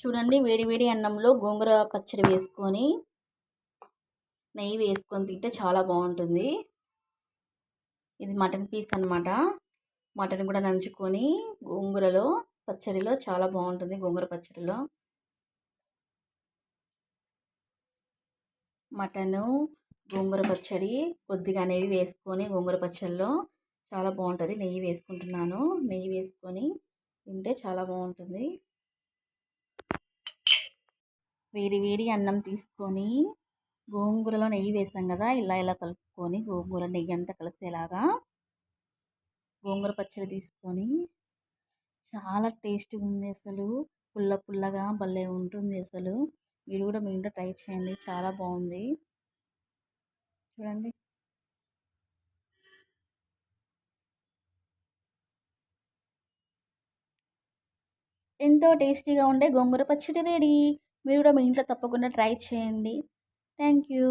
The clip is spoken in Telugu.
చూడండి వేడి వేడి అన్నంలో గోంగూర పచ్చడి వేసుకొని నెయ్యి వేసుకొని తింటే చాలా బాగుంటుంది. ఇది మటన్ పీస్ అనమాట మటన్ కూడా నంచుకొని గోంగూరలో పచ్చడిలో చాలా బాగుంటుంది గోంగూర పచ్చడిలో. మటను గోంగూర పచ్చడి కొద్దిగా నెయ్యి వేసుకొని గోంగూర పచ్చడిలో చాలా బాగుంటుంది. నెయ్యి వేసుకుంటున్నాను. నెయ్యి వేసుకొని తింటే చాలా బాగుంటుంది. వేడి వేడి అన్నం తీసుకొని గోంగూరలో నెయ్యి వేసాం కదా ఇలా ఇలా కలుపుకొని గోంగూర నెయ్యి అంతా కలిసేలాగా గోంగూర పచ్చడి తీసుకొని చాలా టేస్టీగా ఉంది అసలు. పుల్ల పుల్లగా భలే ఉంటుంది అసలు. మీరు కూడా మీ ఇంట్లో ట్రై చేయండి చాలా బాగుంది. చూడండి. ఎంతో టేస్టీగా ఉండే గోంగూర పచ్చడి రెడీ. మీరు కూడా మీ ఇంట్లో తప్పకుండా ట్రై చేయండి. Thank you